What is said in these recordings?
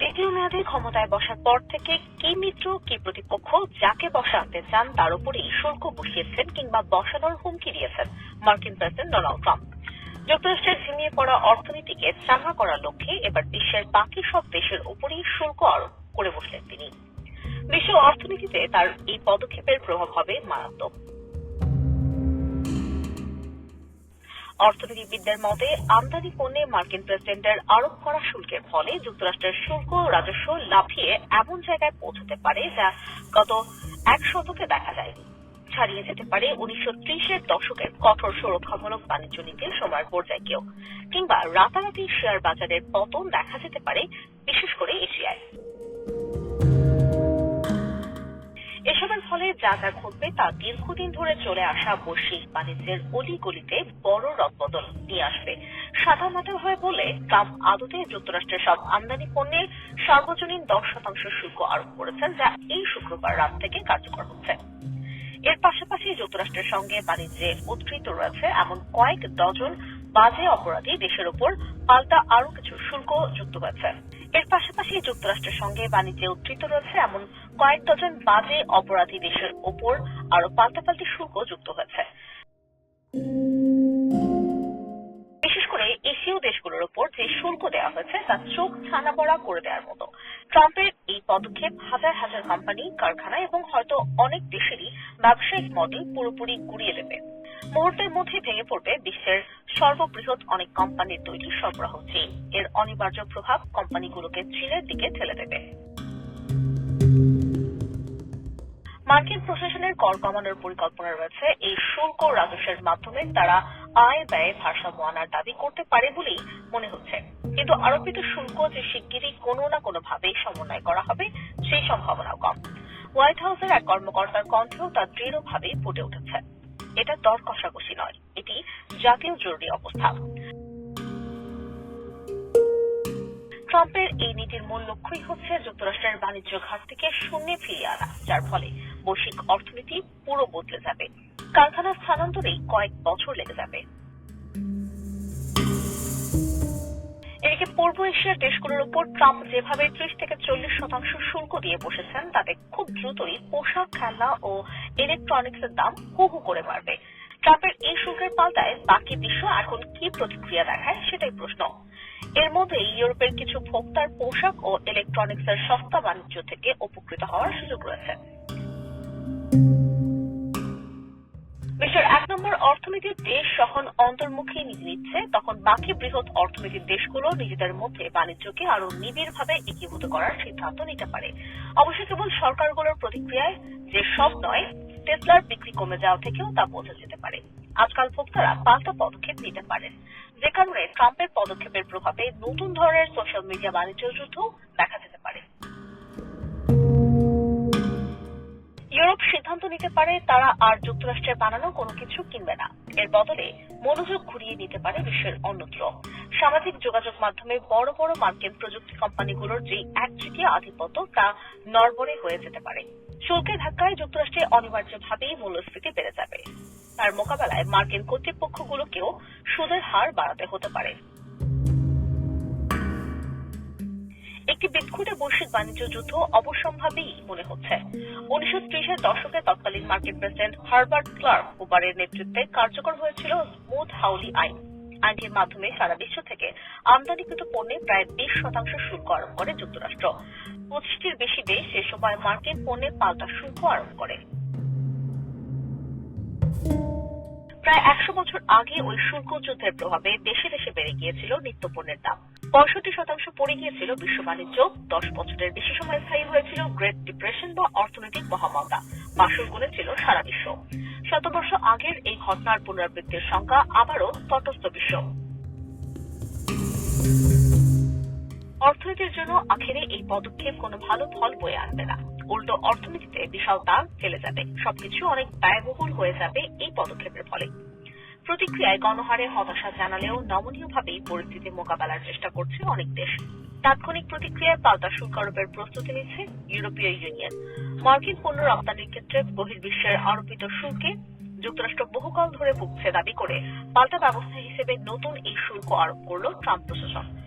দ্বিতীয় মেয়াদে ক্ষমতায় বসার পর থেকে কি মিত্র, কি প্রতিপক্ষ, যাকে বসাতে চান তার উপরেই শুল্ক বসিয়েছেন কিংবা বসানোর হুমকি দিয়েছেন মার্কিন প্রেসিডেন্ট ডোনাল্ড ট্রাম্প। যুক্তরাষ্ট্রের ঝিমিয়ে পড়া অর্থনীতিকে চাঙ্গা করার লক্ষ্যে এবার বিশ্বের বাকি সব দেশের উপরেই শুল্ক আরোপ করে বসলেন তিনি। বিশ্ব অর্থনীতিতে তার এই পদক্ষেপের প্রভাব হবে মারাত্মক। অর্থনীতিবিদদের মতে, আমদানি পণ্যে মার্কিন প্রেসিডেন্টের আরোপ করা শুল্কের ফলে যুক্তরাষ্ট্রের শুল্ক রাজস্ব লাফিয়ে এমন জায়গায় পৌঁছতে পারে যা গত এক শতকে দেখা যায়নি। ছাড়িয়ে যেতে পারে উনিশশো ত্রিশের দশকের কঠোর সুরক্ষামূলক বাণিজ্য নীতির সময়ের পর্যায়কেও, কিংবা রাতারাতি শেয়ার বাজারের পতন দেখা যেতে পারে, বিশেষ করে এশিয়ায়। যা ঘটবে তা দীর্ঘদিন ধরে চলে আসা বৈশ্বিক বাণিজ্যের অলিগলিতে বড় রদবদল নিয়ে আসবে। সাধারণভাবে বলে ট্রাম্প আদতে যুক্তরাষ্ট্রের সব আমদানি পণ্যের সার্বজনীন দশ শতাংশ শুল্ক আরোপ করেছেন, যা এই শুক্রবার রাত থেকে কার্যকর হচ্ছে। এর পাশাপাশি যুক্তরাষ্ট্রের সঙ্গে বাণিজ্যে উদ্ধৃত রয়েছে এমন কয়েক ডজন বাজে অপরাধী দেশের ওপর পাল্টা আরও কিছু শুল্ক যুক্ত হয়েছে এর পাশাপাশি যুক্তরাষ্ট্রের সঙ্গে বাণিজ্যে উদ্ধৃত রয়েছে এমন কয়েক ডজন বাজে অপরাধী দেশের ওপর আরও পাল্টাপাল্টি শুল্ক যুক্ত হয়েছে। বিশেষ করে এশীয় দেশগুলোর উপর যে শুল্ক দেওয়া হয়েছে, তা চোখ ছানা পড়া করে দেওয়ার মতো। ট্রাম্পের এই পদক্ষেপ হাজার হাজার কোম্পানি, কারখানা এবং হয়তো অনেক দেশেরই ব্যবসায়িক মডেল পুরোপুরি গুড়িয়ে দেবে। মুহূর্তের মধ্যে ভেঙে পড়বে বিশ্বের সর্ববৃহৎ অনেক কোম্পানির তৈরি সরবরাহ চীন। এর অনিবার্য প্রভাব কোম্পানিগুলোকে চীনের দিকে ঠেলে দেবে। মার্কিন প্রশাসনের কর কমানোর পরিকল্পনা রয়েছে। এই শুল্ক রাজস্বের মাধ্যমে তারা আয় ব্যয় ভারসাম্য আনার দাবি করতে পারে বলেই মনে হচ্ছে। কিন্তু আরোপিত শুল্ক যে শিগগিরই কোনো না কোনো ভাবে সমন্বয় করা হবে, সেই সম্ভাবনাও কম। হোয়াইট হাউসের এক কর্মকর্তার কণ্ঠেও তা দৃঢ়ভাবেই ফুটে উঠেছে। এটা দর কষাকষি নয়, এটি জাতীয় জরুরি অবস্থা। ট্রাম্পের এই নীতির মূল লক্ষ্যই হচ্ছে যুক্তরাষ্ট্রের বাণিজ্য ঘাট থেকে শূন্যে ফিরিয়ে আনা, যার ফলে বৈশ্বিক অর্থনীতি পুরো বদলে যাবে। কারখানা স্থানান্তরেই কয়েক বছর লেগে যাবে। এদিকে পূর্ব এশিয়ার দেশগুলোর উপর ট্রাম্প যেভাবে ত্রিশ থেকে চল্লিশ শতাংশ শুল্ক দিয়ে বসেছেন, তাতে খুব দ্রুতই পোশাক, খেলনা ও ইলেকট্রনিক্সের দাম হু হু করে বাড়বে। ট্রাম্পের এই শুল্কের পাল্টায় বাকি বিশ্ব এখন কি প্রতিক্রিয়া দেখায় সেটাই প্রশ্ন। এর মধ্যে ইউরোপের কিছু ভোক্তার পোশাক ও ইলেকট্রনিক্সের সস্তা বাণিজ্য থেকে উপকৃত হওয়ার সুযোগ রয়েছে। অর্থনীতির দেশ যখন অন্তর্মুখী নীতি নিচ্ছে, তখন বাকি বৃহৎ অর্থনীতির দেশগুলো নিজেদের মধ্যে বাণিজ্যকে আরও নিবিড়ভাবে একীভূত করার সিদ্ধান্ত নিতে পারে। অবশ্য কেবল সরকারগুলোর প্রতিক্রিয়ায় যে সব নয়, টেসলার বিক্রি কমে যাওয়া থেকেও তা বোঝা যেতে পারে। আজকাল ভোক্তারা পাল্টা পদক্ষেপ নিতে পারেন। যে কারণে ট্রাম্পের পদক্ষেপের প্রভাবে নতুন ধরনের সোশ্যাল মিডিয়া বাণিজ্য যুদ্ধ দেখা যেতে ইউরোপ সিদ্ধান্ত নিতে পারে, তারা আর যুক্তরাষ্ট্রের বানানো কোনো কিছু কিনবে না। এর বদলে মনোযোগ ঘুরিয়ে নিতে পারে বিশ্বের অন্যত্র। সামাজিক যোগাযোগ মাধ্যমে বড় বড় মার্কিন প্রযুক্তি কোম্পানিগুলোর যে একচেটিয়া আধিপত্য তা নড়বড়ে হয়ে যেতে পারে। শুল্কের ধাক্কায় যুক্তরাষ্ট্রে অনিবার্যভাবেই মূল্যস্ফীতি বেড়ে যাবে। তার মোকাবেলায় মার্কিন কর্তৃপক্ষগুলোকেও সুদের হার বাড়াতে হতে পারে। একটি বিক্ষুটে বৈশ্বিক বাণিজ্য যুদ্ধ অবশ্যম্ভাবী মনে হচ্ছে। উনিশশো ত্রিশের দশকে তৎকালীন মার্কিন প্রেসিডেন্ট হারবার্ট ক্লার্ক ওবারের নেতৃত্বে কার্যকর হয়েছিল স্মুথ হাউলি আইন। আইনটির মাধ্যমে সারা বিশ্ব থেকে আমদানিকৃত পণ্যে প্রায় বিশ শতাংশ শুল্ক আরোপ করে যুক্তরাষ্ট্র। পঁচিশটির বেশি দেশ সে সময় মার্কিন পণ্যে পাল্টা শুল্ক আরোপ করে। প্রায় একশো বছর আগে ওই শুল্ক যুদ্ধের প্রভাবে দেশে দেশে বেড়ে গিয়েছিল নিত্য পণ্যের দাম। পঁয়ষট্টি শতাংশ পড়ে গিয়েছিল বিশ্ব বাণিজ্য। দশ বছরের বেশি সময় স্থায়ী হয়েছিল গ্রেট ডিপ্রেশন বা অর্থনৈতিক মহামন্দা মাসুল গুনেছিল সারা বিশ্ব। শতবর্ষ আগের এই ঘটনার পুনরাবৃত্তির সংখ্যা আবারও তটস্থ বিশ্ব। অর্থনীতির জন্য আখেরে এই পদক্ষেপ কোনো ভালো ফল বয়ে আনবে না। উল্টো অর্থনীতিতে বিশাল দাগ ফেলে যাবে। সবকিছু অনেক ব্যয়বহুল হয়ে যাবে এই পদক্ষেপের ফলে। প্রতিক্রিয়ায় গণহারে হতাশা জানালেও নমনীয়ভাবেই পরিস্থিতি মোকাবেলার চেষ্টা করছে অনেক দেশ। তাৎক্ষণিক প্রতিক্রিয়ায় পাল্টা শুল্ক আরোপের প্রস্তুতি নিচ্ছে ইউরোপীয় ইউনিয়ন। মার্কিন পণ্য রপ্তানির ক্ষেত্রে বহির্বিশ্বের আরোপিত শুল্কে যুক্তরাষ্ট্র বহুকাল ধরে ভুগছে দাবি করে পাল্টা ব্যবস্থা হিসেবে নতুন এই শুল্ক আরোপ করল ট্রাম্প প্রশাসন।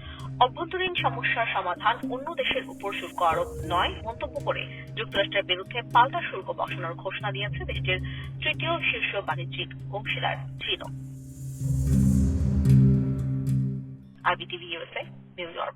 অভ্যন্তরীণ সমস্যার সমাধান অন্য দেশের উপর শুল্ক আরোপ নয়, মন্তব্য করে যুক্তরাষ্ট্রের বিরুদ্ধে পাল্টা শুল্ক বসানোর ঘোষণা দিয়েছে দেশটির তৃতীয় শীর্ষ বাণিজ্যিক অংশীদার চীন আইবিটিভি ইউএসএ নিউ ইয়র্ক।